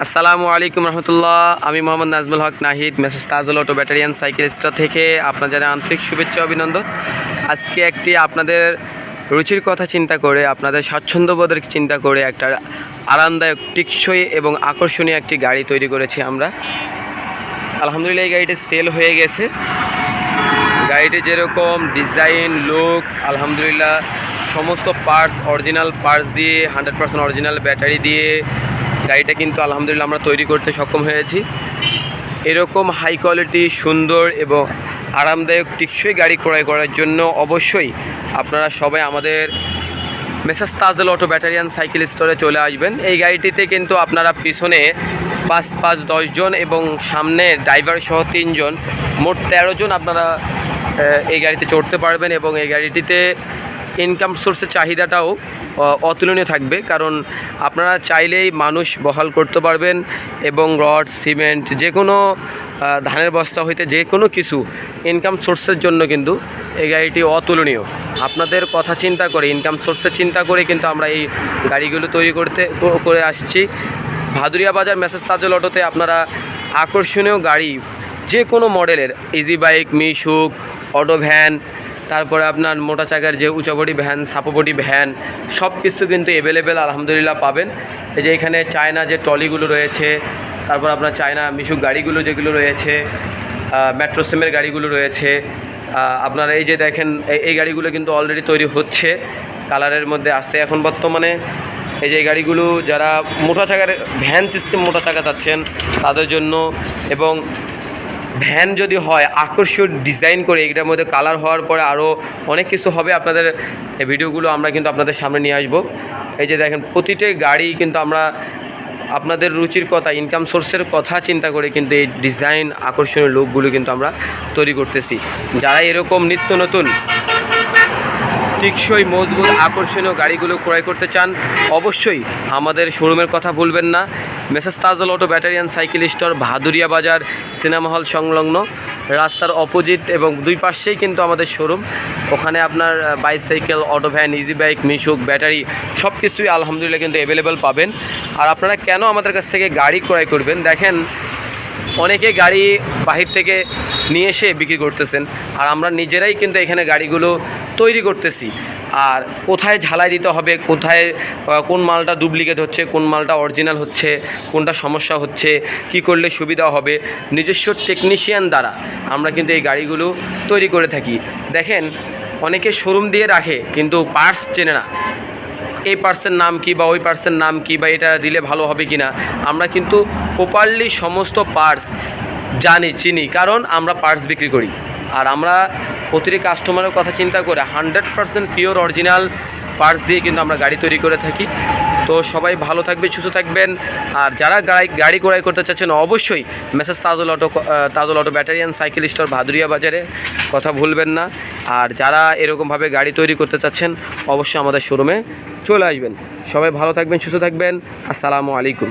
আসসালামু আলাইকুম রহমতুল্লাহ। আমি Mohammad Nazmul Haque Nahid messrs Tajul auto battery and cycle store থেকে আপনাদের আন্তরিক শুভেচ্ছা, অভিনন্দন। আজকে একটি আপনাদের রুচির কথা চিন্তা করে, আপনাদের স্বাচ্ছন্দ্যবোধের চিন্তা করে একটা আরামদায়ক, টিকসই এবং আকর্ষণীয় একটি গাড়ি তৈরি করেছি আমরা। আলহামদুলিল্লাহ, এই গাড়িটি সেল হয়ে গেছে। গাড়িটি যেরকম ডিজাইন লুক আলহামদুলিল্লাহ, সমস্ত পার্টস অরিজিনাল পার্টস দিয়ে হান্ড্রেড পার্সেন্ট অরিজিনাল ব্যাটারি দিয়ে গাড়িটা কিন্তু আলহামদুলিল্লাহ আমরা তৈরি করতে সক্ষম হয়েছি। এরকম হাই কোয়ালিটি সুন্দর এবং আরামদায়ক টিকসই গাড়ি ক্রয় করার জন্য অবশ্যই আপনারা সবাই আমাদের মেসাজ তাজল অটো ব্যাটারিয়ান সাইকেল স্টোরে চলে আসবেন। এই গাড়িটিতে কিন্তু আপনারা পিছনে পাঁচ পাঁচ দশজন এবং সামনে ড্রাইভার সহ তিনজন, মোট তেরো জন আপনারা এই গাড়িতে চড়তে পারবেন এবং এই গাড়িটিতে ইনকাম সোর্সের চাহিদাটাও অতুলনীয় থাকবে। কারণ আপনারা চাইলেই মানুষ বহাল করতে পারবেন এবং রড, সিমেন্ট যে কোনো ধানের বস্তা হইতে যে কোনো কিছু ইনকাম সোর্সের জন্য কিন্তু এই গাড়িটি অতুলনীয়। আপনাদের কথা চিন্তা করে ইনকাম সোর্সের চিন্তা করে কিন্তু আমরা এই গাড়িগুলো তৈরি করতে, করে আসছি। ভাদুরিয়া বাজার মেসেজ তাজল অটোতে আপনারা আকর্ষণীয় গাড়ি যে কোনো মডেলের easy bike Mishuk auto van তারপরে আপনার মোটা চাকার যে উঁচাবডি ভ্যান সাপোবডি ভ্যান সব কিছু কিন্তু অ্যাভেলেবেল আলহামদুলিল্লাহ পাবেন। এই যে এখানে চায়না যে ট্রলিগুলো রয়েছে, তারপর আপনার চায়না মিশুক গাড়িগুলো যেগুলো রয়েছে মেট্রো সিমের গাড়িগুলো রয়েছে আপনারা এই যে দেখেন এই- গাড়িগুলো কিন্তু অলরেডি তৈরি হচ্ছে কালারের মধ্যে আসছে এখন বর্তমানে এই যে গাড়িগুলো যারা মোটা চাকার ভ্যান সিস্টেম মোটা চাকা চাচ্ছেন, তাদের জন্য এবং ভ্যান যদি হয় আকর্ষণ ডিজাইন করে, এটার মধ্যে কালার হওয়ার পরে আরও অনেক কিছু হবে আপনাদের ভিডিওগুলো আমরা কিন্তু আপনাদের সামনে নিয়ে আসব। এই যে দেখেন, প্রতিটি গাড়ি কিন্তু আমরা আপনাদের রুচির কথা ইনকাম সোর্সের কথা চিন্তা করে কিন্তু এই ডিজাইন আকর্ষণীয় লোকগুলো কিন্তু আমরা তৈরি করতেছি। যারা এরকম নিত্য নতুন টেকসই মজবুত আকর্ষণীয় গাড়িগুলো ক্রয় করতে চান, অবশ্যই আমাদের শোরুমের কথা ভুলবেন না। Message Tajal auto battery and cycle store, Bhaduria Bazar, cinema hall সংলগ্ন। রাস্তার অপোজিট এবং দুই পাশেই কিন্তু আমাদের শোরুম। ওখানে আপনার bicycle auto van easy bike Mishuk, battery সব কিছুই আলহামদুলিল্লাহ কিন্তু অ্যাভেলেবেল পাবেন। আর আপনারা কেন আমাদের কাছ থেকে গাড়ি ক্রয় করবেন? দেখেন, অনেকে গাড়ি বাহির থেকে নিয়ে এসে বিক্রি করতেছেন। আর আমরা নিজেরাই কিন্তু এখানে গাড়িগুলো তৈরি করতেছি। আর কোথায় ঝালাই দিতে হবে, কোথায় কোন মালটা ডুপ্লিকেট হচ্ছে, কোন মালটা অরিজিনাল হচ্ছে, কোনটা সমস্যা হচ্ছে, কি করলে সুবিধা হবে, নিজস্ব টেকনিশিয়ান দ্বারা আমরা কিন্তু এই গাড়িগুলো তৈরি করে থাকি। দেখেন, অনেকে শোরুম দিয়ে রাখে, কিন্তু পার্টস চেনে না। এই পার্সের নাম কি বা ওই পার্সের নাম কি বা এটা দিলে ভালো হবে কি না আমরা কিন্তু প্রপারলি সমস্ত পার্টস জানি, চিনি, কারণ আমরা পার্টস বিক্রি করি। আর আমরা প্রতিটি কাস্টমারের কথা চিন্তা করে hundred percent pure original parts দিয়ে কিন্তু আমরা গাড়ি তৈরি করে থাকি। তো সবাই ভালো থাকবে, সুস্থ থাকবেন। আর যারা গাড়ি গাড়ি ক্রয় করতে চাচ্ছেন, অবশ্যই messrs Tajul auto Tajul auto battery and cycle store Bhaduria বাজারে কথা ভুলবেন না। আর যারা এরকমভাবে গাড়ি তৈরি করতে চাচ্ছেন, অবশ্যই আমাদের শোরুমে চলে আসবেন। সবাই ভালো থাকবেন, সুস্থ থাকবেন। আসসালামু আলাইকুম।